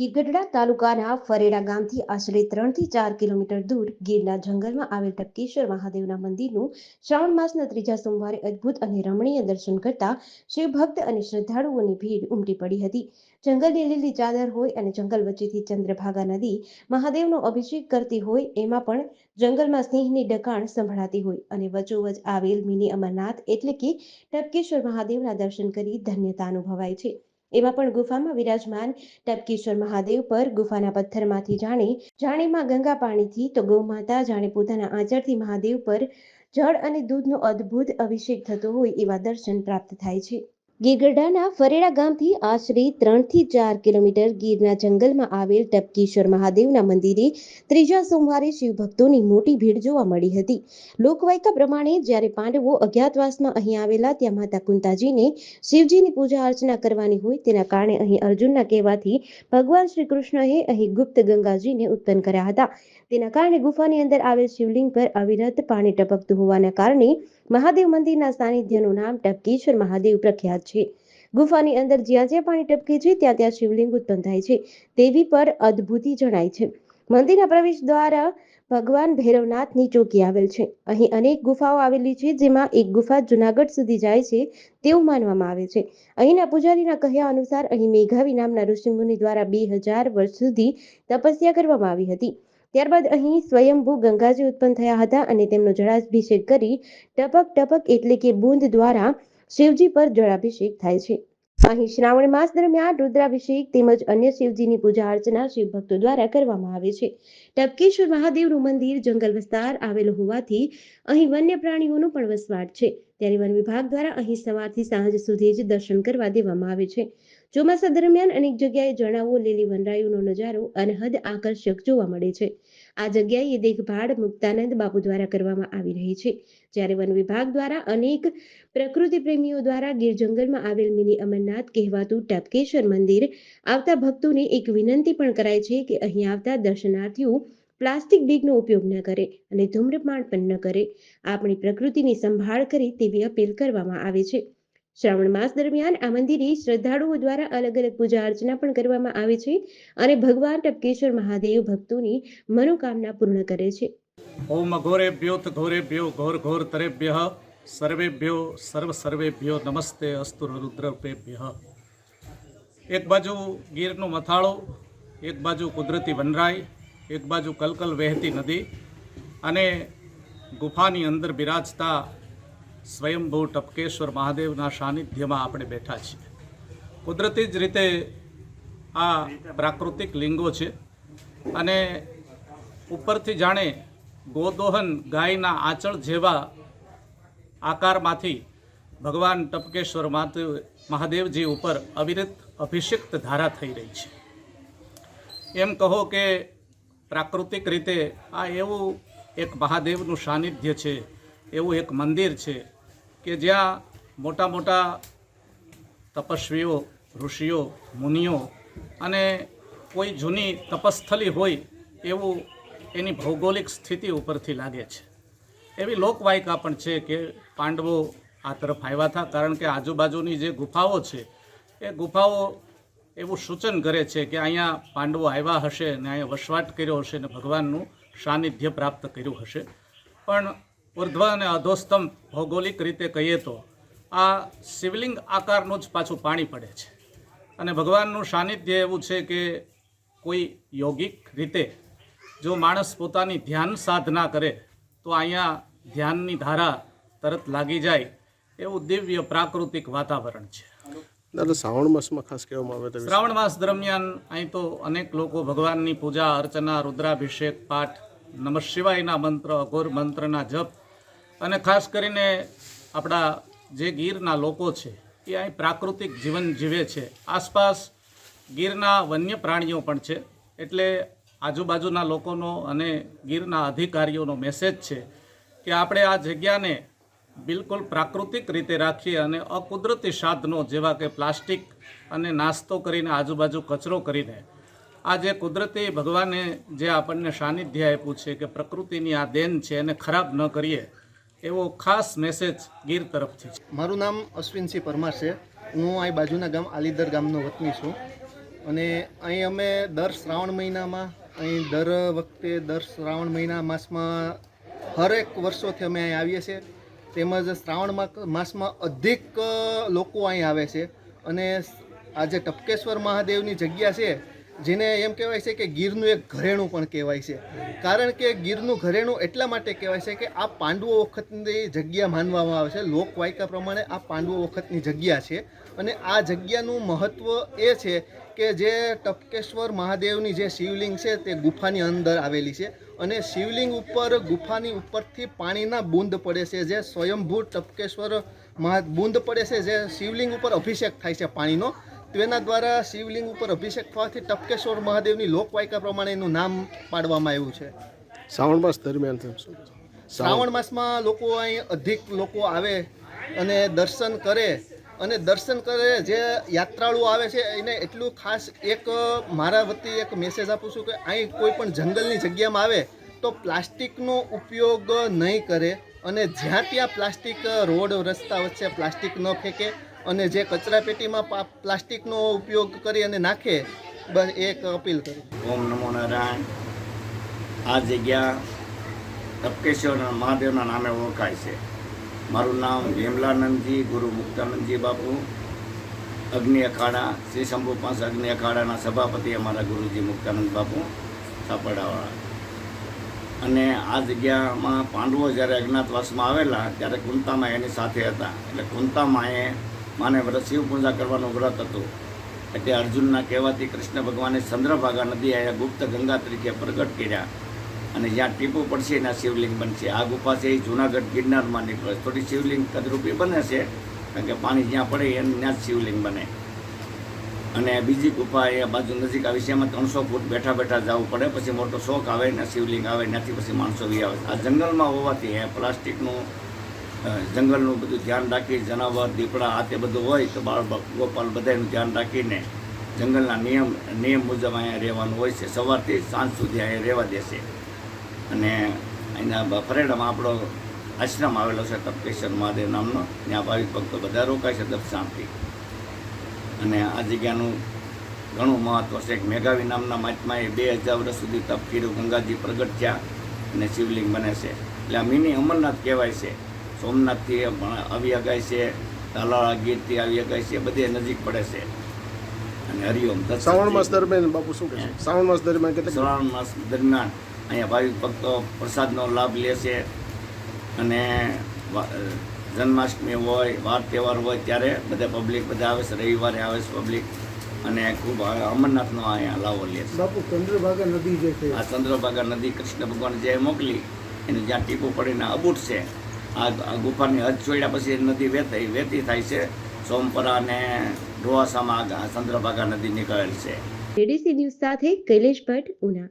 ગીરગઢડા તાલુકાના ફરેડા ગામથી આશરે ત્રણથી ચાર કિલોમીટર દૂર ગીરના જંગલમાં આવેલ ટપકેશ્વર મહાદેવના મંદિરનું શ્રાવણ માસના ત્રીજા સોમવારે અદ્ભુત અને રમણીય દર્શન કરતા શિવભક્ત અને શ્રદ્ધાળુઓની ભીડ ઉમટી પડી હતી. જંગલની લીલી ચાદર હોય અને જંગલ વચ્ચેથી ચંદ્રભાગા નદી મહાદેવનો અભિષેક કરતી હોય એમાં પણ જંગલમાં સિંહની ડકાણ સંભળાતી હોય અને વચોવચ આવેલ મિની અમરનાથ એટલે કે ટપકેશ્વર મહાદેવના દર્શન કરી ધન્યતા અનુભવાય છે. એમાં પણ ગુફામાં વિરાજમાન ટપકેશ્વર મહાદેવ પર ગુફાના પથ્થરમાંથી જાણે, જાણેમાં ગંગા પાણીથી તો ગૌમાતા જાણે પોતાના આંચળથી મહાદેવ પર જળ અને દૂધનો અદ્ભુત અભિષેક થતો હોય એવા દર્શન પ્રાપ્ત થાય છે. ગીરગઢડાના ફરેડા ગામથી આશરે ત્રણથી ચાર કિલોમીટર ગીરના જંગલમાં આવેલ ટપકીશ્વર મહાદેવના મંદિરે ત્રીજા સોમવારે શિવભક્તોની મોટી ભીડ જોવા મળી હતી. લોકવાયકા પ્રમાણે જ્યારે પાંડવો અજ્ઞાતવાસમાં અહીં આવેલા ત્યાં માતા કુંતાજીને શિવજીની પૂજા અર્ચના કરવાની હોય તેના કારણે અહીં અર્જુનના કહેવાથી ભગવાન શ્રી કૃષ્ણએ અહીં ગુપ્ત ગંગાજીને ઉત્પન્ન કર્યા હતા. તેના કારણે ગુફાની અંદર આવેલ શિવલિંગ પર અવિરત પાણી ટપકતું હોવાના કારણે મહાદેવ મંદિરના સાનિધ્યનું નામ ટપકેશ્વર મહાદેવ પ્રખ્યાત છે. ગુફાની અંદર જ્યાં જ્યાં પાણી ટપકે છે, ત્યાં ત્યાં શિવલિંગ ઉત્પન્ન થાય છે. તેવી પર અદ્ભુતિ જણાય છે. મંદિરના પ્રવેશ દ્વારા ભગવાન ભૈરવનાથની ચોકી આવેલ છે. અહીં અનેક ગુફાઓ આવેલી છે, જેમાં એક ગુફા જુનાગઢ સુધી જાય છે, તેવું માનવામાં આવે છે. અહીંના પૂજારીના કહ્યા અનુસાર અહીં મેઘાવી નામના ઋષિમુનિ દ્વારા બે હજાર વર્ષ સુધી તપસ્યા કરવામાં આવી હતી. ત્યારબાદ અહીં સ્વયંભૂ ગંગાજી ઉત્પન્ન થયા હતા અને તેમનો જળાભિષેક કરી ટપક ટપક એટલે કે બૂંદ દ્વારા શિવજી પર જળાભિષેક થાય છે. અહીં શ્રાવણ માસ દરમિયાન રુદ્રાભિષેક તેમજ અન્ય શિવજીની પૂજા અર્ચના શિવભક્તો દ્વારા કરવામાં આવે છે. ટપકેશ્વર મહાદેવનું મંદિર જંગલ વિસ્તાર આવેલો હોવાથી અહીં વન્ય પ્રાણીઓનો પણ વસવાટ છે. ત્યારે વન વિભાગ દ્વારા અહીં સવારથી સાંજ સુધી જ દર્શન કરવા દેવામાં આવે છે. ચોમાસા દરમિયાન અનેક જગ્યાએ જણાવો લીલી વનરાયુનો નજારો, અનહદ આકર્ષક જોવા મળે છે. આ જગ્યાએ દેખભાળ મુક્તાનંદ બાપુ દ્વારા કરવામાં આવી રહી છે. જ્યારે વન વિભાગ દ્વારા અનેક પ્રકૃતિ પ્રેમીઓ દ્વારા ગીર જંગલમાં આવેલ મિની અમરનાથ કહેવાતું ટપકેશ્વર મંદિર આવતા ભક્તોને એક વિનંતી પણ કરાય છે કે અહીં આવતા દર્શનાર્થીઓ પ્લાસ્ટિક બેગનો ઉપયોગ ન કરે અને ધૂમ્રપાન પણ ન કરે. આપણી પ્રકૃતિની સંભાળ કરે તેવી અપીલ કરવામાં આવે છે. શ્રાવણ માસ દરમિયાન આ મંદિરે શ્રદ્ધાળુઓ દ્વારા અલગ અલગ પૂજા અર્ચના પણ કરવામાં આવે છે અને ભગવાન ટપકેશ્વર મહાદેવ ભક્તોની મનોકામના પૂર્ણ કરે છે. ઓમ ઘોરેભ્યોત ઘોરેભ્યો ઘોર ઘોર તરેભ્ય સર્વેભ્યો સર્વ સર્વેભ્યો નમસ્તે અસ્તુ રુદ્રપેભ્ય. એક બાજુ ગીરનો મથાળો, એક બાજુ કુદરતી વનરાય, એક બાજુ કલકલ વહેતી નદી અને ગુફાની અંદર બિરાજતા સ્વયંભૂ ટપકેશ્વર મહાદેવના સાનિધ્યમાં આપણે બેઠા છીએ. કુદરતી જ રીતે આ પ્રાકૃતિક લિંગો છે અને ઉપરથી જાણે ગોદોહન ગાયના આંચળ જેવા આકારમાંથી ભગવાન ટપકેશ્વર મહાદેવ મહાદેવજી ઉપર અવિરત અભિષિક્ત ધારા થઈ રહી છે. એમ કહો કે પ્રાકૃતિક રીતે આ એવું એક મહાદેવનું સાનિધ્ય છે એવું એક મંદિર છે કે જ્યાં મોટા મોટા તપસ્વીઓ, ઋષિઓ, મુનિઓ અને કોઈ જૂની તપસ્થલી હોય એવું એની ભૌગોલિક સ્થિતિ ઉપરથી લાગે છે. એવી લોકવાયકા પણ છે કે પાંડવો આ તરફ આવ્યા હતા, કારણ કે આજુબાજુની જે ગુફાઓ છે, એ ગુફાઓ એવું સૂચન કરે છે કે અહીંયા પાંડવો આવ્યા હશે ને અહીંયા વસવાટ કર્યો હશે ને ભગવાનનું સાનિધ્ય પ્રાપ્ત કર્યું હશે. પણ ઉર્ધ્વ અને અધોસ્તંભ ભૌગોલિક રીતે કહીએ તો આ શિવલિંગ આકારનું જ પાછું પાણી પડે છે. અને ભગવાનનું સાનિધ્ય એવું છે કે કોઈ યોગિક રીતે જો માણસ પોતાની ધ્યાન સાધના કરે તો અહીંયા ધ્યાનની ધારા તરત લાગી જાય એવું દિવ્ય પ્રાકૃતિક વાતાવરણ છે. દાદા શ્રાવણ માસમાં ખાસ કહેવામાં આવે તો શ્રાવણ માસ દરમિયાન અહીં તો અનેક લોકો ભગવાનની પૂજા અર્ચના રુદ્રાભિષેક પાઠ નમઃ શિવાયના મંત્ર અઘોર મંત્રના જપ અને ખાસ કરીને આપણા જે ગીરના લોકો છે, એ અહીં પ્રાકૃતિક જીવન જીવે છે. આસપાસ ગીરના વન્ય પ્રાણીઓ પણ છે. એટલે આજુબાજુના લોકોનો અને ગીરના અધિકારીઓનો મેસેજ છે કે આપણે આ જગ્યાને બિલકુલ પ્રાકૃતિક રીતે રાખીએ અને અકુદરતી સાધનો જેવા કે પ્લાસ્ટિક અને નાસ્તો કરીને આજુબાજુ કચરો કરીને આ જે કુદરતી ભગવાને જે આપણને સાનિધ્ય આપ્યું છે કે પ્રકૃતિની આ દેન છે એને ખરાબ ન કરીએ એવો ખાસ મેસેજ ગીર તરફથી છે. મારું નામ અશ્વિનસિંહ પરમાર છે. હું અહીં બાજુના ગામ આલીદર ગામનો વતની છું. અને અહીં અમે દર શ્રાવણ મહિનામાં, અહીં દર વખતે દર શ્રાવણ મહિના માસમાં હરેક વર્ષોથી અમે અહીં આવીએ છીએ. તેમજ શ્રાવણ માસમાં અધિક લોકો અહીં આવે છે. અને આ જે ટપકેશ્વર મહાદેવની જગ્યા છે. જેને એમ કહેવાય છે કે ગીરનું એક ઘરેણું પણ કહેવાય છે. કારણ કે ગીરનું ઘરેણું એટલા માટે કહેવાય છે કે આ પાંડવો વખતની જગ્યા માનવામાં આવે છે. લોકવાયકા પ્રમાણે આ પાંડવો વખતની જગ્યા છે. અને આ જગ્યાનું મહત્ત્વ એ છે કે જે ટપકેશ્વર મહાદેવની જે શિવલિંગ છે તે ગુફાની અંદર આવેલી છે. અને શિવલિંગ ઉપર, ગુફાની ઉપરથી પાણીના બૂંદ પડે છે. જે સ્વયંભૂ ટપકેશ્વર મહા, બૂંદ પડે છે. જે શિવલિંગ ઉપર અભિષેક થાય છે પાણીનો. તેના દ્વારા શિવલિંગ ઉપર અભિષેક થવાથી ટપકેશ્વર મહાદેવની લોકવાયકા પ્રમાણે એનું નામ પાડવામાં આવ્યું છે. શ્રાવણ માસ દરમિયાન શ્રાવણ માસમાં લોકો અહીં અધિક લોકો આવે અને દર્શન કરે અને દર્શન કરે જે યાત્રાળુઓ આવે છે એને એટલું ખાસ એક મારા વતી એક મેસેજ આપું છું કે અહીં કોઈ પણ જંગલની જગ્યામાં આવે તો પ્લાસ્ટિકનો ઉપયોગ નહીં કરે અને જ્યાં ત્યાં પ્લાસ્ટિક રોડ રસ્તા વચ્ચે પ્લાસ્ટિક ન ફેંકે અને જે કચરા પેટીમાં પ્લાસ્ટિકનો ઉપયોગ કરી અને નાખે બસ એક અપીલ કરી. ઓમ નમો નારાયણ. આ જગ્યા તપકેશ્વરના મહાદેવના નામે ઓળખાય છે. મારું નામ વિમલાનંદજી ગુરુ મુક્તાનંદજી બાપુ. અગ્નિ અખાડા, શ્રી શંભુ પાસે અગ્નિ અખાડાના સભાપતિ અમારા ગુરુજી મુક્તાનંદ બાપુ સાપડાવાળા અને આ જગ્યામાં પાંડવો જ્યારે અજ્ઞાતવાસમાં આવેલા, ત્યારે કુંતામાં એની સાથે હતા. એટલે કુંતામાં એ માને શિવ પૂજા કરવાનું વ્રત હતું. એટલે અર્જુનના કહેવાથી કૃષ્ણ ભગવાને ચંદ્રભાગા નદી આયા ગુપ્ત ગંગા તરીકે પ્રગટ કર્યા. અને જ્યાં ટીપું પડશે, એના શિવલિંગ બનશે. આ ગુફા છે એ જૂનાગઢ ગિરનારમાં નીકળે. થોડી શિવલિંગ કદરૂપી બને છે, કારણ કે પાણી જ્યાં પડે, એને ત્યાં જ શિવલિંગ બને. અને બીજી ગુફા એ બાજુ નજીક આવી છે, એમાં ત્રણસો ફૂટ બેઠા બેઠા જવું પડે. પછી મોટો શોખ આવે ને શિવલિંગ આવે ત્યાંથી પછી માણસો વી આવે. આ જંગલમાં હોવાથી એ પ્લાસ્ટિકનું જંગલનું બધું ધ્યાન રાખી, જનાવર, દીપડા, આ તે બધું હોય તો બાળ ગોપાલ બધાનું ધ્યાન રાખીને જંગલના નિયમ નિયમ મુજબ અહીંયા રહેવાનું હોય છે. સવારથી સાંજ સુધી અહીંયા રહેવા દેશે અને અહીંના ફરેડામાં આપણો આશ્રમ આવેલો છે, તપકેશ્વર મહાદેવ નામનો. ત્યાં ભાવિક ભક્તો બધા રોકાય છે દક્ષાણથી અને આ જગ્યાનું ઘણું મહત્ત્વ છે. એક મેઘાવી નામના મહાત્માએ બે હજાર વર્ષ સુધી તપ કર્યું. ગંગાજી પ્રગટ થયા અને શિવલિંગ બને છે. એટલે આ મિની અમરનાથ કહેવાય છે. સોમનાથથી પણ આવી અગાય છે તાલાળા ગીરથી આવી અગાય છે બધે નજીક પડે છે. અને હરિઓમ શ્રાવણ માસ દરમિયાન બાપુ શું કહે શ્રાવણ માસ દરમિયાન કેટલા શ્રાવણ માસ દરમિયાન અહીંયા ભાવિક ભક્તો પ્રસાદનો લાભ લે છે. અને જન્માષ્ટમી હોય વાર તહેવાર હોય ત્યારે બધા પબ્લિક બધા આવે છે રવિવારે આવે છે પબ્લિક અને ખૂબ અમરનાથનો અહીંયા લાવો લે છે. બાપુ ચંદ્રભાગા નદી જે છે. આ ચંદ્રભાગા નદી કૃષ્ણ ભગવાન જે મોકલી એને જ્યાં ટીપું પડીને અબૂટ છે આ ગુફાની હદ છોડ્યા પછી નદી વેતી વેતી થાય છે. સોમપરા અને ઢોવાસામાં ચંદ્રભાગા નદી નીકળેલ છે. જેડીસી ન્યૂઝ સાથે કૈલેશ ભટ્ટ, ઉના.